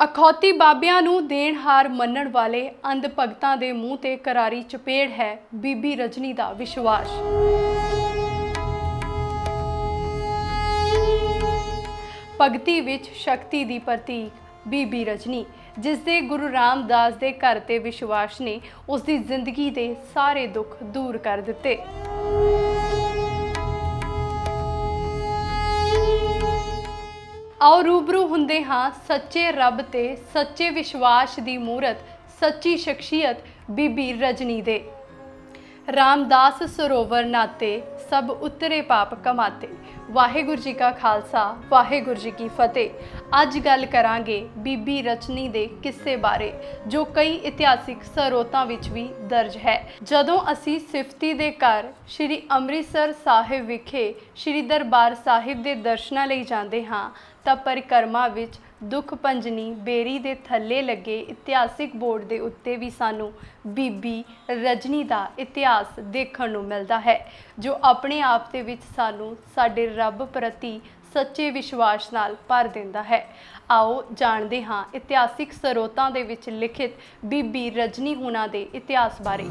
ਅਖੌਤੀ ਬਾਬਿਆਂ ਨੂੰ ਦੇਣ ਹਾਰ ਮੰਨਣ ਵਾਲੇ ਅੰਧ ਭਗਤਾਂ ਦੇ ਮੂੰਹ ਤੇ ਕਰਾਰੀ ਚਪੇੜ ਹੈ ਬੀਬੀ ਰਜਨੀ ਦਾ ਵਿਸ਼ਵਾਸ। ਭਗਤੀ ਵਿੱਚ ਸ਼ਕਤੀ ਦੀ ਪ੍ਰਤੀਕ ਬੀਬੀ ਰਜਨੀ, ਜਿਸ ਦੇ ਗੁਰੂ ਰਾਮਦਾਸ ਦੇ ਘਰ ਤੇ ਵਿਸ਼ਵਾਸ ਨੇ ਉਸ ਦੀ ਜ਼ਿੰਦਗੀ ਦੇ ਸਾਰੇ ਦੁੱਖ ਦੂਰ ਕਰ ਦਿੱਤੇ। ਆਓ ਰੂਬਰੂ ਹੁੰਦੇ ਹਾਂ ਸੱਚੇ ਰੱਬ ਤੇ ਸੱਚੇ ਵਿਸ਼ਵਾਸ ਦੀ ਮੂਰਤ, ਸੱਚੀ ਸ਼ਖਸੀਅਤ ਬੀਬੀ ਰਜਨੀ ਦੇ। ਰਾਮਦਾਸ ਸਰੋਵਰ ਨਾਤੇ ਸਭ ਉਤਰੇ ਪਾਪ ਕਮਾਤੇ। ਵਾਹਿਗੁਰੂ ਜੀ ਕਾ ਖਾਲਸਾ, ਵਾਹਿਗੁਰੂ ਜੀ ਕੀ ਫਤਿਹ। ਅੱਜ ਗੱਲ ਕਰਾਂਗੇ ਬੀਬੀ ਰਚਨੀ ਦੇ ਕਿੱਸੇ ਬਾਰੇ, ਜੋ ਕਈ ਇਤਿਹਾਸਿਕ ਸਰੋਤਾਂ ਵਿੱਚ ਵੀ ਦਰਜ ਹੈ। ਜਦੋਂ ਅਸੀਂ ਸਿਫਤੀ ਦੇ ਘਰ ਸ੍ਰੀ ਅੰਮ੍ਰਿਤਸਰ ਸਾਹਿਬ ਵਿਖੇ ਸ੍ਰੀ ਦਰਬਾਰ ਸਾਹਿਬ ਦੇ ਦਰਸ਼ਨਾਂ ਲਈ ਜਾਂਦੇ ਹਾਂ, ਤਾਂ ਪਰਿਕਰਮਾ ਵਿੱਚ ਦੁੱਖ ਪੰਜਨੀ ਬੇਰੀ ਦੇ ਥੱਲੇ ਲੱਗੇ ਇਤਿਹਾਸਿਕ ਬੋਰਡ ਦੇ ਉੱਤੇ ਵੀ ਸਾਨੂੰ ਬੀਬੀ ਰਜਨੀ ਦਾ ਇਤਿਹਾਸ ਦੇਖਣ ਨੂੰ ਮਿਲਦਾ ਹੈ, ਜੋ ਆਪਣੇ ਆਪ ਦੇ ਵਿੱਚ ਸਾਨੂੰ ਸਾਡੇ ਰੱਬ ਪ੍ਰਤੀ ਸੱਚੇ ਵਿਸ਼ਵਾਸ ਨਾਲ ਭਰ ਦਿੰਦਾ ਹੈ। ਆਓ ਜਾਣਦੇ ਹਾਂ ਇਤਿਹਾਸਿਕ ਸਰੋਤਾਂ ਦੇ ਵਿੱਚ ਲਿਖਿਤ ਬੀਬੀ ਰਜਨੀ ਹੁਣਾਂ ਦੇ ਇਤਿਹਾਸ ਬਾਰੇ।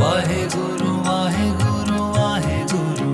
ਵਾਹਿਗੁਰੂ ਵਾਹਿਗੁਰੂ ਵਾਹਿਗੁਰੂ।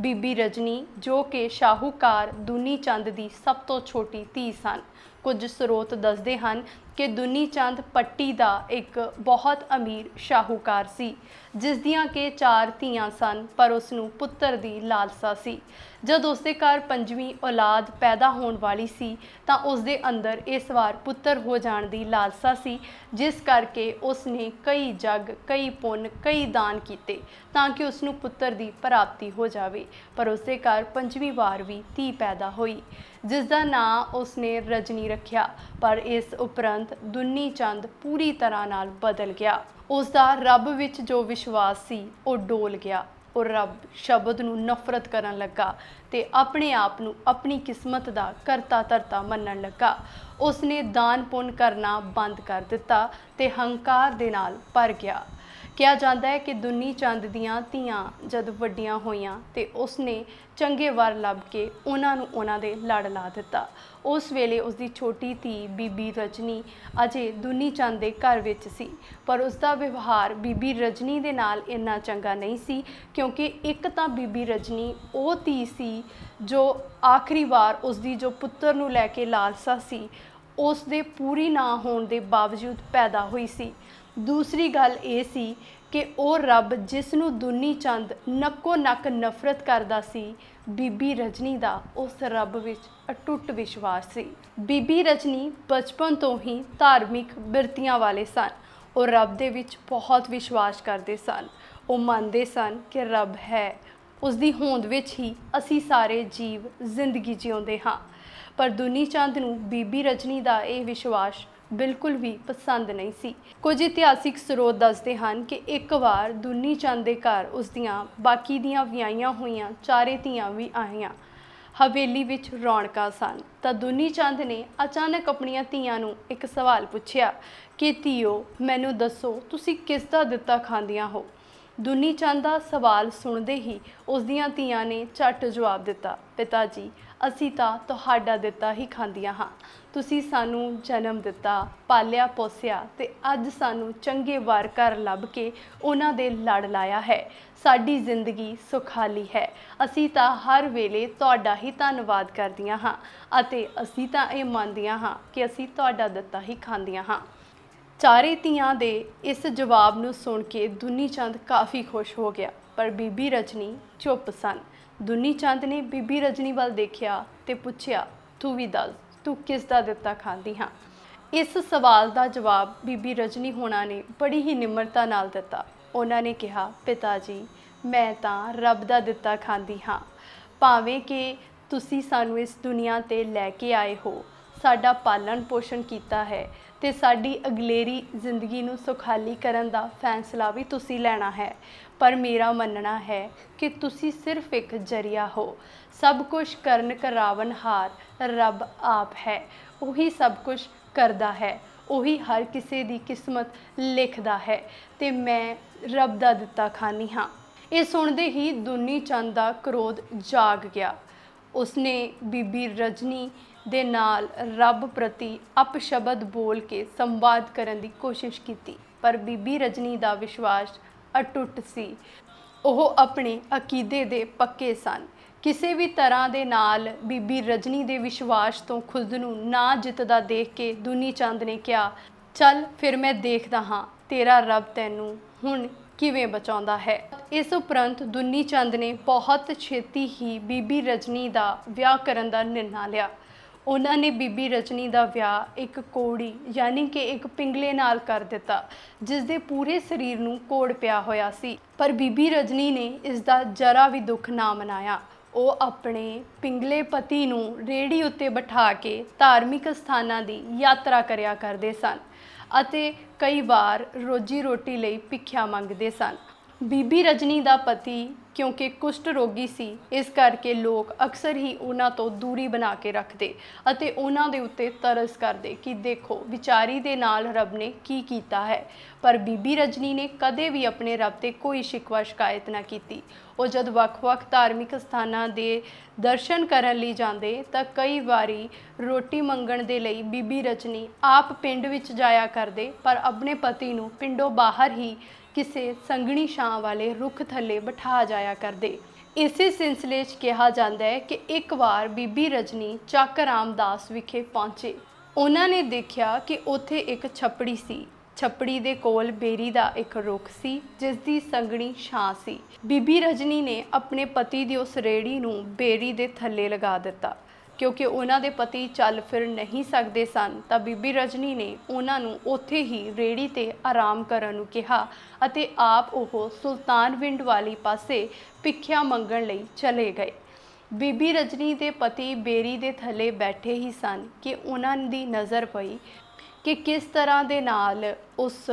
ਬੀਬੀ ਰਜਨੀ ਜੋ ਕਿ ਸ਼ਾਹੂਕਾਰ ਦੁਨੀ ਚੰਦ ਦੀ ਸਭ ਤੋਂ ਛੋਟੀ ਧੀ ਸਨ। ਕੁਝ ਸਰੋਤ ਦੱਸਦੇ ਹਨ ਕਿ ਦੁਨੀ ਚੰਦ ਪੱਟੀ ਦਾ ਇੱਕ ਬਹੁਤ ਅਮੀਰ ਸ਼ਾਹੂਕਾਰ ਸੀ, ਜਿਸ ਦੀਆਂ ਕਿ ਚਾਰ ਧੀਆਂ ਸਨ, ਪਰ ਉਸ ਨੂੰ ਪੁੱਤਰ ਦੀ ਲਾਲਸਾ ਸੀ। ਜਦ ਉਸ ਦੇ ਘਰ ਪੰਜਵੀਂ ਔਲਾਦ ਪੈਦਾ ਹੋਣ ਵਾਲੀ ਸੀ, ਤਾਂ ਉਸ ਦੇ ਅੰਦਰ ਇਸ ਵਾਰ ਪੁੱਤਰ ਹੋ ਜਾਣ ਦੀ ਲਾਲਸਾ ਸੀ, ਜਿਸ ਕਰਕੇ ਉਸ ਨੇ ਕਈ ਜਗ, ਕਈ ਪੁੰਨ, ਕਈ ਦਾਨ ਕੀਤੇ ਤਾਂ ਕਿ ਉਸ ਨੂੰ ਪੁੱਤਰ ਦੀ ਪ੍ਰਾਪਤੀ ਹੋ ਜਾਵੇ। ਪਰ ਉਸ ਦੇ ਘਰ ਪੰਜਵੀਂ ਵਾਰ ਵੀ ਧੀ ਪੈਦਾ ਹੋਈ। ਜਿਸ ਦਾ ਨਾਂ ਉਸਨੇ ਰਜਨੀ ਰੱਖਿਆ, ਪਰ ਇਸ ਉਪਰੰਤ ਦੁੰਨੀ ਚੰਦ ਪੂਰੀ ਤਰ੍ਹਾਂ ਨਾਲ ਬਦਲ ਗਿਆ। ਉਸ ਦਾ ਰੱਬ ਵਿੱਚ ਜੋ ਵਿਸ਼ਵਾਸ ਸੀ, ਉਹ ਡੋਲ ਗਿਆ। ਉਹ ਰੱਬ ਸ਼ਬਦ ਨੂੰ ਨਫ਼ਰਤ ਕਰਨ ਲੱਗਾ ਤੇ ਆਪਣੇ ਆਪ ਨੂੰ ਆਪਣੀ ਕਿਸਮਤ ਦਾ ਕਰਤਾ ਧਰਤਾ ਮੰਨਣ ਲੱਗਾ। ਉਸਨੇ ਦਾਨ ਪੁੰਨ ਕਰਨਾ ਬੰਦ ਕਰ ਦਿੱਤਾ ਤੇ ਹੰਕਾਰ ਦੇ ਨਾਲ ਭਰ ਗਿਆ। ਕਿਹਾ ਜਾਂਦਾ ਹੈ ਕਿ ਦੁਨੀ ਚੰਦ ਦੀਆਂ ਧੀਆਂ ਜਦ ਵੱਡੀਆਂ ਹੋਈਆਂ ਤੇ ਉਸਨੇ ਚੰਗੇ ਵਰ ਲੱਭ ਕੇ ਉਹਨਾਂ ਨੂੰ ਉਹਨਾਂ ਦੇ ਲੜ ਲਾ ਦਿੱਤਾ। ਉਸ ਵੇਲੇ ਉਸ ਦੀ ਛੋਟੀ ਧੀ ਬੀਬੀ ਰਜਨੀ ਅਜੇ ਦੁਨੀ ਚੰਦ ਦੇ ਘਰ ਵਿੱਚ ਸੀ, ਪਰ ਉਸ ਦਾ ਵਿਵਹਾਰ ਬੀਬੀ ਰਜਨੀ ਦੇ ਨਾਲ ਇੰਨਾ ਚੰਗਾ ਨਹੀਂ ਸੀ, ਕਿਉਂਕਿ ਇੱਕ ਤਾਂ ਬੀਬੀ ਰਜਨੀ ਉਹ ਧੀ ਸੀ ਜੋ ਆਖਰੀ ਵਾਰ ਉਸ ਦੀ ਜੋ ਪੁੱਤਰ ਨੂੰ ਲੈ ਕੇ ਲਾਲਸਾ ਸੀ ਉਸ ਦੇ ਪੂਰੀ ਨਾ ਹੋਣ ਦੇ ਬਾਵਜੂਦ ਪੈਦਾ ਹੋਈ ਸੀ। ਦੂਸਰੀ ਗੱਲ ਇਹ ਸੀ ਕਿ ਉਹ ਰੱਬ ਜਿਸ ਨੂੰ ਦੁਨੀ ਚੰਦ ਨੱਕੋ ਨੱਕ ਨਫ਼ਰਤ ਕਰਦਾ ਸੀ, ਬੀਬੀ ਰਜਨੀ ਦਾ ਉਸ ਰੱਬ ਵਿੱਚ ਅਟੁੱਟ ਵਿਸ਼ਵਾਸ ਸੀ। ਬੀਬੀ ਰਜਨੀ ਬਚਪਨ ਤੋਂ ਹੀ ਧਾਰਮਿਕ ਬਿਰਤੀਆਂ ਵਾਲੇ ਸਨ। ਉਹ ਰੱਬ ਦੇ ਵਿੱਚ ਬਹੁਤ ਵਿਸ਼ਵਾਸ ਕਰਦੇ ਸਨ। ਉਹ ਮੰਨਦੇ ਸਨ ਕਿ ਰੱਬ ਹੈ। ਉਸ ਦੀ ਹੋਂਦ ਵਿੱਚ ਹੀ ਅਸੀਂ ਸਾਰੇ ਜੀਵ ਜ਼ਿੰਦਗੀ ਜਿਉਂਦੇ ਹਾਂ। ਪਰ ਦੁਨੀ ਚੰਦ ਨੂੰ ਬੀਬੀ ਰਜਨੀ ਦਾ ਇਹ ਵਿਸ਼ਵਾਸ ਬਿਲਕੁਲ ਵੀ ਪਸੰਦ ਨਹੀਂ ਸੀ। ਕੁਝ ਇਤਿਹਾਸਿਕ ਸਰੋਤ ਦੱਸਦੇ ਹਨ ਕਿ ਇੱਕ ਵਾਰ ਦੁਨੀ ਚੰਦ ਦੇ ਘਰ ਉਸ ਦੀਆਂ ਬਾਕੀ ਦੀਆਂ ਵਿਆਹੀਆਂ ਹੋਈਆਂ ਚਾਰੇ ਧੀਆਂ ਵੀ ਆਈਆਂ ਹਵੇਲੀ ਵਿੱਚ ਰੌਣਕਾਂ ਸਨ। ਤਾਂ ਦੁਨੀ ਚੰਦ ਨੇ ਅਚਾਨਕ ਆਪਣੀਆਂ ਧੀਆਂ ਨੂੰ ਇੱਕ ਸਵਾਲ ਪੁੱਛਿਆ ਕਿ, ਧੀਓ, ਮੈਨੂੰ ਦੱਸੋ, ਤੁਸੀਂ ਕਿਸ ਦਾ ਦਿੱਤਾ ਖਾਂਦੀਆਂ ਹੋ? ਦੁਨੀ ਚੰਦ ਦਾ ਸਵਾਲ ਸੁਣਦੇ ਹੀ ਉਸ ਦੀਆਂ ਧੀਆਂ ਨੇ ਝੱਟ ਜਵਾਬ ਦਿੱਤਾ, ਪਿਤਾ ਜੀ, ਅਸੀਂ ਤਾਂ ਤੁਹਾਡਾ ਦਿੱਤਾ ਹੀ ਖਾਂਦੀਆਂ ਹਾਂ। ਤੁਸੀਂ ਸਾਨੂੰ ਜਨਮ ਦਿੱਤਾ, ਪਾਲਿਆ, ਪੋਸਿਆ ਤੇ ਅੱਜ ਸਾਨੂੰ ਚੰਗੇ ਵਾਰ ਘਰ ਲੱਭ ਕੇ ਉਹਨਾਂ ਦੇ ਲੜ ਲਾਇਆ ਹੈ। ਸਾਡੀ ਜ਼ਿੰਦਗੀ ਸੁਖਾਲੀ ਹੈ। ਅਸੀਂ ਤਾਂ ਹਰ ਵੇਲੇ ਤੁਹਾਡਾ ਹੀ ਧੰਨਵਾਦ ਕਰਦੀਆਂ ਹਾਂ ਅਤੇ ਅਸੀਂ ਤਾਂ ਇਹ ਮੰਨਦੀਆਂ ਹਾਂ ਕਿ ਅਸੀਂ ਤੁਹਾਡਾ ਦਿੱਤਾ ਹੀ ਖਾਂਦੀਆਂ ਹਾਂ। ਚਾਰੇ ਧੀਆਂ ਦੇ ਇਸ ਜਵਾਬ ਨੂੰ ਸੁਣ ਕੇ ਦੁਨੀ ਚੰਦ ਕਾਫੀ ਖੁਸ਼ ਹੋ ਗਿਆ, ਪਰ ਬੀਬੀ ਰਜਨੀ ਚੁੱਪ ਸਨ। ਦੁਨੀ ਚੰਦ ਨੇ ਬੀਬੀ ਰਜਨੀ ਵੱਲ ਦੇਖਿਆ ਤੇ ਪੁੱਛਿਆ, ਤੂੰ ਵੀ ਦੱਸ, ਤੂੰ ਕਿਸ ਦਾ ਦਿੱਤਾ ਖਾਂਦੀ ਹਾਂ? ਇਸ ਸਵਾਲ ਦਾ ਜਵਾਬ ਬੀਬੀ ਰਜਨੀ ਹੋਣਾ ਨੇ ਬੜੀ ਹੀ ਨਿਮਰਤਾ ਨਾਲ ਦਿੱਤਾ। ਉਹਨਾਂ ਨੇ ਕਿਹਾ, ਪਿਤਾ ਜੀ, ਮੈਂ ਤਾਂ ਰੱਬ ਦਾ ਦਿੱਤਾ ਖਾਂਦੀ ਹਾਂ। ਭਾਵੇਂ ਕਿ ਤੁਸੀਂ ਸਾਨੂੰ ਇਸ ਦੁਨੀਆ ਤੇ ਲੈ ਕੇ ਆਏ ਹੋ, ਸਾਡਾ ਪਾਲਣ ਪੋਸ਼ਣ ਕੀਤਾ ਹੈ ਤੇ ਸਾਡੀ ਅਗਲੇਰੀ ਜ਼ਿੰਦਗੀ ਨੂੰ ਸੁਖਾਲੀ ਕਰਨ ਦਾ ਫੈਸਲਾ ਵੀ ਤੁਸੀਂ ਲੈਣਾ ਹੈ। ਪਰ ਮੇਰਾ ਮੰਨਣਾ ਹੈ ਕਿ ਤੁਸੀਂ ਸਿਰਫ ਇੱਕ ਜਰੀਆ ਹੋ। ਸਭ ਕੁਝ ਕਰਨ ਕਰਾਵਨ ਹਾਰ ਰੱਬ ਆਪ ਹੈ। ਉਹੀ ਸਭ ਕੁਝ ਕਰਦਾ ਹੈ। ਉਹੀ ਹਰ ਕਿਸੇ ਦੀ ਕਿਸਮਤ ਲਿਖਦਾ ਹੈ। ਤੇ ਮੈਂ ਰੱਬ ਦਾ ਦਿੱਤਾ ਖਾਨੀ ਹਾਂ। ਇਹ ਸੁਣਦੇ ਹੀ ਦੁਨੀ ਚੰਦ ਦਾ ਕ੍ਰੋਧ ਜਾਗ ਗਿਆ। ਉਸਨੇ ਬੀਬੀ ਰਜਨੀ ਦੇ ਨਾਲ ਰੱਬ ਪ੍ਰਤੀ ਅਪਸ਼ਬਦ ਬੋਲ ਕੇ ਸੰਵਾਦ ਕਰਨ ਦੀ ਕੋਸ਼ਿਸ਼ ਕੀਤੀ, ਪਰ ਬੀਬੀ ਰਜਨੀ ਦਾ ਵਿਸ਼ਵਾਸ ਅਟੁੱਟ ਸੀ। ਉਹ ਆਪਣੇ ਅਕੀਦੇ ਦੇ ਪੱਕੇ ਸਨ। ਕਿਸੇ ਵੀ ਤਰ੍ਹਾਂ ਦੇ ਨਾਲ ਬੀਬੀ ਰਜਨੀ ਦੇ ਵਿਸ਼ਵਾਸ ਤੋਂ ਖੁਦ ਨੂੰ ਨਾ ਜਿੱਤਦਾ ਦੇਖ ਕੇ ਦੁਨੀ ਚੰਦ ਨੇ ਕਿਹਾ, ਚੱਲ ਫਿਰ ਮੈਂ ਦੇਖਦਾ ਹਾਂ ਤੇਰਾ ਰੱਬ ਤੈਨੂੰ ਹੁਣ ਕਿਵੇਂ ਬਚਾਉਂਦਾ ਹੈ? ਇਸ ਉਪਰੰਤ ਦੁਨੀ ਚੰਦ ਨੇ ਬਹੁਤ ਛੇਤੀ ਹੀ ਬੀਬੀ ਰਜਨੀ ਦਾ ਵਿਆਹ ਕਰਨ ਦਾ ਨਿਰਣਾ ਲਿਆ। ਉਹਨਾਂ ਨੇ ਬੀਬੀ ਰਜਨੀ ਦਾ ਵਿਆਹ ਇੱਕ ਕੋੜੀ ਯਾਨੀ ਕਿ ਇੱਕ ਪਿੰਗਲੇ ਨਾਲ ਕਰ ਦਿੱਤਾ, ਜਿਸ ਦੇ ਪੂਰੇ ਸਰੀਰ ਨੂੰ ਕੋੜ ਪਿਆ ਹੋਇਆ ਸੀ। ਪਰ ਬੀਬੀ ਰਜਨੀ ਨੇ ਇਸ ਦਾ ਜਰਾ ਵੀ ਦੁੱਖ ਨਾ ਮਨਾਇਆ। ਉਹ ਆਪਣੇ ਪਿੰਗਲੇ ਪਤੀ ਨੂੰ ਰੇੜੀ ਉੱਤੇ ਬਿਠਾ ਕੇ ਧਾਰਮਿਕ ਸਥਾਨਾਂ ਦੀ ਯਾਤਰਾ ਕਰਿਆ ਕਰਦੇ ਸਨ ਅਤੇ ਕਈ ਵਾਰ ਰੋਜੀ ਰੋਟੀ ਲਈ ਭਿੱਖਿਆ ਮੰਗਦੇ ਸਨ। ਬੀਬੀ ਰਜਨੀ ਦਾ ਪਤੀ ਕਿਉਂਕਿ ਕੁਸ਼ਟ ਰੋਗੀ ਸੀ, ਇਸ ਕਰਕੇ ਲੋਕ ਅਕਸਰ ਹੀ ਉਹਨਾਂ ਤੋਂ ਦੂਰੀ ਬਣਾ ਕੇ ਰੱਖਦੇ ਅਤੇ ਉਹਨਾਂ ਦੇ ਉੱਤੇ ਤਰਸ ਕਰਦੇ ਕਿ ਦੇਖੋ, ਵਿਚਾਰੀ ਦੇ ਨਾਲ ਰੱਬ ਨੇ ਕੀ ਕੀਤਾ ਹੈ। ਪਰ ਬੀਬੀ ਰਜਨੀ ਨੇ ਕਦੇ ਵੀ ਆਪਣੇ ਰੱਬ ਤੇ ਕੋਈ ਸ਼ਿਕਵਾ ਸ਼ਿਕਾਇਤ ਨਾ ਕੀਤੀ। ਉਹ ਜਦ ਵੱਖ-ਵੱਖ ਧਾਰਮਿਕ ਸਥਾਨਾਂ ਦੇ ਦਰਸ਼ਨ ਕਰਨ ਲਈ ਜਾਂਦੇ, ਤਾਂ ਕਈ ਵਾਰੀ ਰੋਟੀ ਮੰਗਣ ਦੇ ਲਈ ਬੀਬੀ ਰਜਨੀ ਆਪ ਪਿੰਡ ਵਿੱਚ ਜਾਇਆ ਕਰਦੇ, ਪਰ ਆਪਣੇ ਪਤੀ ਨੂੰ ਪਿੰਡੋਂ ਬਾਹਰ ਹੀ ਕਿਸੇ ਸੰਘਣੀ ਛਾਂ ਵਾਲੇ ਰੁੱਖ ਥੱਲੇ ਬਿਠਾ ਜਾਇਆ ਕਰਦੇ। ਇਸੇ ਸਿਲਸਿਲੇ 'ਚ ਕਿਹਾ ਜਾਂਦਾ ਹੈ ਕਿ ਇੱਕ ਵਾਰ ਬੀਬੀ ਰਜਨੀ ਚੱਕ ਰਾਮਦਾਸ ਵਿਖੇ ਪਹੁੰਚੇ। ਉਹਨਾਂ ਨੇ ਦੇਖਿਆ ਕਿ ਉੱਥੇ ਇੱਕ ਛੱਪੜੀ ਸੀ। ਛੱਪੜੀ ਦੇ ਕੋਲ ਬੇਰੀ ਦਾ ਇੱਕ ਰੁੱਖ ਸੀ, ਜਿਸ ਦੀ ਸੰਘਣੀ ਛਾਂ ਸੀ। ਬੀਬੀ ਰਜਨੀ ਨੇ ਆਪਣੇ ਪਤੀ ਦੀ ਉਸ ਰੇੜੀ ਨੂੰ ਬੇਰੀ ਦੇ ਥੱਲੇ ਲਗਾ ਦਿੱਤਾ। ਕਿਉਂਕਿ ਉਹਨਾਂ ਦੇ ਪਤੀ ਚੱਲ ਫਿਰ ਨਹੀਂ ਸਕਦੇ ਸਨ, ਤਾਂ ਬੀਬੀ ਰਜਨੀ ਨੇ ਉਹਨਾਂ ਨੂੰ ਉੱਥੇ ਹੀ ਰੇੜੀ ਤੇ ਆਰਾਮ ਕਰਨ ਨੂੰ ਕਿਹਾ ਅਤੇ ਆਪ ਉਹ ਸੁਲਤਾਨਵਿੰਡ ਵਾਲੀ ਪਾਸੇ ਭਿੱਖਿਆ ਮੰਗਣ ਲਈ ਚਲੇ ਗਏ। ਬੀਬੀ ਰਜਨੀ ਦੇ ਪਤੀ ਬੇਰੀ ਦੇ ਥੱਲੇ ਬੈਠੇ ਹੀ ਸਨ ਕਿ ਉਹਨਾਂ ਦੀ ਨਜ਼ਰ ਪਈ ਕਿ ਕਿਸ ਤਰ੍ਹਾਂ ਦੇ ਨਾਲ ਉਸ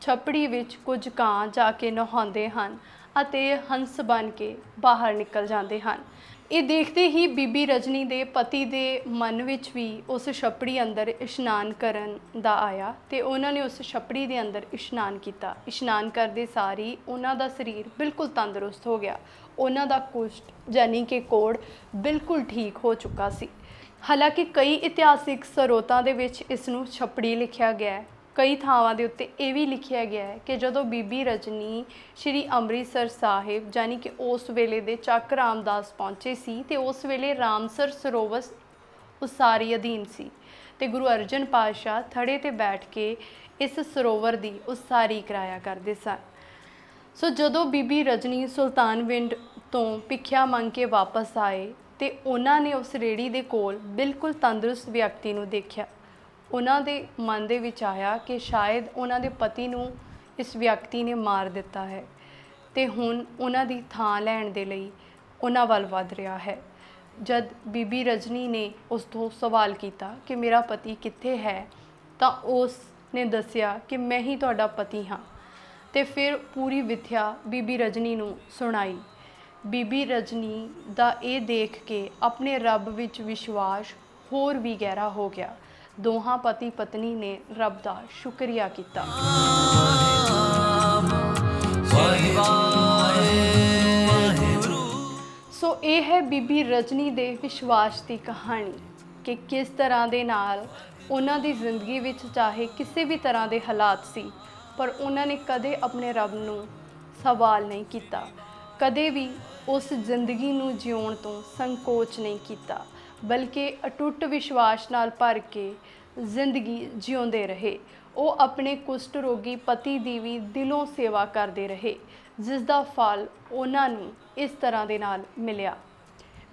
ਛਪੜੀ ਵਿੱਚ ਕੁਝ ਕਾਂ ਜਾ ਕੇ ਨਹਾਉਂਦੇ ਹਨ ਅਤੇ ਹੰਸ ਬਣ ਕੇ ਬਾਹਰ ਨਿਕਲ ਜਾਂਦੇ ਹਨ। ਇਹ ਦੇਖਦੇ ਹੀ ਬੀਬੀ ਰਜਨੀ ਦੇ ਪਤੀ ਦੇ ਮਨ ਵਿੱਚ ਵੀ ਉਸ ਛਪੜੀ ਅੰਦਰ ਇਸ਼ਨਾਨ ਕਰਨ ਦਾ ਆਇਆ ਤੇ ਉਹਨਾਂ ਨੇ ਉਸ ਛਪੜੀ ਦੇ ਅੰਦਰ ਇਸ਼ਨਾਨ ਕੀਤਾ। ਇਸ਼ਨਾਨ ਕਰਦੇ ਸਾਰੀ ਉਹਨਾਂ ਦਾ ਸਰੀਰ ਬਿਲਕੁਲ ਤੰਦਰੁਸਤ ਹੋ ਗਿਆ। ਉਹਨਾਂ ਦਾ ਕੁਸ਼ਟ ਯਾਨੀ ਕਿ ਕੋੜ ਬਿਲਕੁਲ ਠੀਕ ਹੋ ਚੁੱਕਾ ਸੀ। ਹਾਲਾਂਕਿ ਕਈ ਇਤਿਹਾਸਿਕ ਸਰੋਤਾਂ ਦੇ ਵਿੱਚ ਇਸ ਨੂੰ ਛਪੜੀ ਲਿਖਿਆ ਗਿਆ ਹੈ। ਕਈ ਥਾਵਾਂ ਦੇ ਉੱਤੇ ਇਹ ਵੀ ਲਿਖਿਆ ਗਿਆ ਹੈ ਕਿ ਜਦੋਂ ਬੀਬੀ ਰਜਨੀ ਸ਼੍ਰੀ ਅੰਮ੍ਰਿਤਸਰ ਸਾਹਿਬ ਯਾਨੀ ਕਿ ਉਸ ਵੇਲੇ ਦੇ ਚੱਕ ਰਾਮਦਾਸ ਪਹੁੰਚੇ ਸੀ ਤੇ ਉਸ ਵੇਲੇ ਰਾਮਸਰ ਸਰੋਵਰ ਉਸਾਰੀ ਅਧੀਨ ਸੀ ਤੇ ਗੁਰੂ ਅਰਜਨ ਪਾਤਸ਼ਾਹ ਥੜੇ ਤੇ ਬੈਠ ਕੇ ਇਸ ਸਰੋਵਰ ਦੀ ਉਸਾਰੀ ਕਰਾਇਆ ਕਰਦੇ ਸਨ। ਸੋ ਜਦੋਂ ਬੀਬੀ ਰਜਨੀ ਸੁਲਤਾਨਵਿੰਡ ਤੋਂ ਭਿੱਖਿਆ ਮੰਗ ਕੇ ਵਾਪਸ ਆਏ ਤੇ ਉਹਨਾਂ ਨੇ ਉਸ ਰੇੜੀ ਦੇ ਕੋਲ ਬਿਲਕੁਲ ਤੰਦਰੁਸਤ ਵਿਅਕਤੀ ਨੂੰ ਦੇਖਿਆ ਉਹਨਾਂ ਦੇ ਮਨ ਦੇ ਵਿੱਚ ਆਇਆ ਕਿ ਸ਼ਾਇਦ ਉਹਨਾਂ ਦੇ ਪਤੀ ਨੂੰ ਇਸ ਵਿਅਕਤੀ ਨੇ ਮਾਰ ਦਿੱਤਾ ਹੈ ਤੇ ਹੁਣ ਉਹਨਾਂ ਦੀ ਥਾਂ ਲੈਣ ਦੇ ਲਈ ਉਹਨਾਂ ਵੱਲ ਵੱਧ ਰਿਹਾ ਹੈ। ਜਦ ਬੀਬੀ ਰਜਨੀ ਨੇ ਉਸ ਤੋਂ ਸਵਾਲ ਕੀਤਾ ਕਿ ਮੇਰਾ ਪਤੀ ਕਿੱਥੇ ਹੈ, ਤਾਂ ਉਸ ਨੇ ਦੱਸਿਆ ਕਿ ਮੈਂ ਹੀ ਤੁਹਾਡਾ ਪਤੀ ਹਾਂ। ਤੇ ਫਿਰ ਪੂਰੀ ਵਿਥਿਆ ਬੀਬੀ ਰਜਨੀ ਨੂੰ ਸੁਣਾਈ। ਬੀਬੀ ਰਜਨੀ ਦਾ ਇਹ ਦੇਖ ਕੇ ਆਪਣੇ ਰੱਬ ਵਿੱਚ ਵਿਸ਼ਵਾਸ ਹੋਰ ਵੀ ਗਹਿਰਾ ਹੋ ਗਿਆ। ਦੋਹਾਂ ਪਤੀ ਪਤਨੀ ਨੇ ਰੱਬ ਦਾ ਸ਼ੁਕਰੀਆ ਕੀਤਾ। ਸੋ ਇਹ ਹੈ ਬੀਬੀ ਰਜਨੀ ਦੇ ਵਿਸ਼ਵਾਸ ਦੀ ਕਹਾਣੀ ਕਿ ਕਿਸ ਤਰ੍ਹਾਂ ਦੇ ਨਾਲ ਉਹਨਾਂ ਦੀ ਜ਼ਿੰਦਗੀ ਵਿੱਚ ਚਾਹੇ ਕਿਸੇ ਵੀ ਤਰ੍ਹਾਂ ਦੇ ਹਾਲਾਤ ਸੀ, ਪਰ ਉਹਨਾਂ ਨੇ ਕਦੇ ਆਪਣੇ ਰੱਬ ਨੂੰ ਸਵਾਲ ਨਹੀਂ ਕੀਤਾ, ਕਦੇ ਵੀ ਉਸ ਜ਼ਿੰਦਗੀ ਨੂੰ ਜਿਉਣ ਤੋਂ ਸੰਕੋਚ ਨਹੀਂ ਕੀਤਾ। ਬਲਕਿ ਅਟੁੱਟ ਵਿਸ਼ਵਾਸ ਨਾਲ ਭਰ ਕੇ ਜ਼ਿੰਦਗੀ ਜਿਉਂਦੇ ਰਹੇ। ਉਹ ਆਪਣੇ ਕੁਸ਼ਟ ਰੋਗੀ ਪਤੀ ਦੀ ਵੀ ਦਿਲੋਂ ਸੇਵਾ ਕਰਦੇ ਰਹੇ ਜਿਸ ਦਾ ਫਲ ਉਹਨਾਂ ਨੂੰ ਇਸ ਤਰ੍ਹਾਂ ਦੇ ਨਾਲ ਮਿਲਿਆ।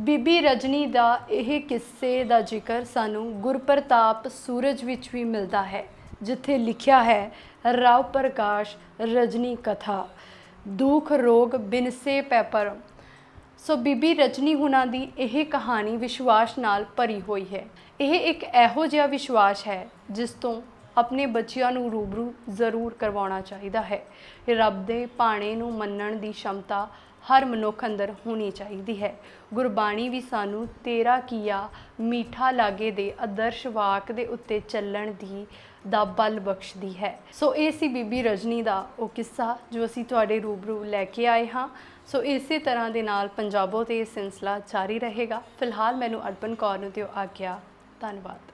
ਬੀਬੀ ਰਜਨੀ ਦਾ ਇਹ ਕਿੱਸੇ ਦਾ ਜ਼ਿਕਰ ਸਾਨੂੰ ਗੁਰਪ੍ਰਤਾਪ ਸੂਰਜ ਵਿੱਚ ਵੀ ਮਿਲਦਾ ਹੈ, ਜਿੱਥੇ ਲਿਖਿਆ ਹੈ, ਰਾਵ ਪ੍ਰਕਾਸ਼ ਰਜਨੀ ਕਥਾ, ਦੁੱਖ ਰੋਗ ਬਿਨਸੇ ਪੈਪਰ ਸੋ ਬੀਬੀ ਰਜਨੀ ਹੁਣਾਂ ਦੀ ਇਹ ਕਹਾਣੀ ਵਿਸ਼ਵਾਸ ਨਾਲ ਭਰੀ ਹੋਈ ਹੈ। ਇਹ ਇੱਕ ਇਹੋ ਜਿਹਾ ਵਿਸ਼ਵਾਸ ਹੈ, ਜਿਸ ਤੋਂ ਆਪਣੇ ਬੱਚਿਆਂ ਨੂੰ ਰੂਬਰੂ ਜ਼ਰੂਰ ਕਰਵਾਉਣਾ ਚਾਹੀਦਾ ਹੈ। ਰੱਬ ਦੇ ਭਾਣੇ ਨੂੰ ਮੰਨਣ ਦੀ ਸ਼ਮਤਾ ਹਰ ਮਨੁੱਖ ਅੰਦਰ ਹੋਣੀ ਚਾਹੀਦੀ ਹੈ। ਗੁਰਬਾਣੀ ਵੀ ਸਾਨੂੰ ਤੇਰਾ ਕੀਆ ਮੀਠਾ ਲਾਗੇ ਦੇ ਆਦਰਸ਼ ਵਾਕ ਦੇ ਉੱਤੇ ਚੱਲਣ ਦੀ ਦਾ ਬਲ ਬਖਸ਼ਦੀ ਹੈ। ਸੋ ਇਹ ਸੀ ਬੀਬੀ ਰਜਨੀ ਦਾ ਉਹ ਕਿੱਸਾ, ਜੋ ਅਸੀਂ ਤੁਹਾਡੇ ਰੂਬਰੂ ਲੈ ਕੇ ਆਏ ਹਾਂ। ਸੋ ਇਸੇ ਤਰ੍ਹਾਂ ਦੇ ਨਾਲ ਪੰਜਾਬੋ ਤੇ ਇਹ ਸਿਲਸਿਲਾ ਜਾਰੀ ਰਹੇਗਾ। ਫਿਲਹਾਲ ਮੈਨੂੰ ਅਰਪਨ ਕੌਰ ਨੂੰ ਦਿਓ ਆਗਿਆ। ਧੰਨਵਾਦ।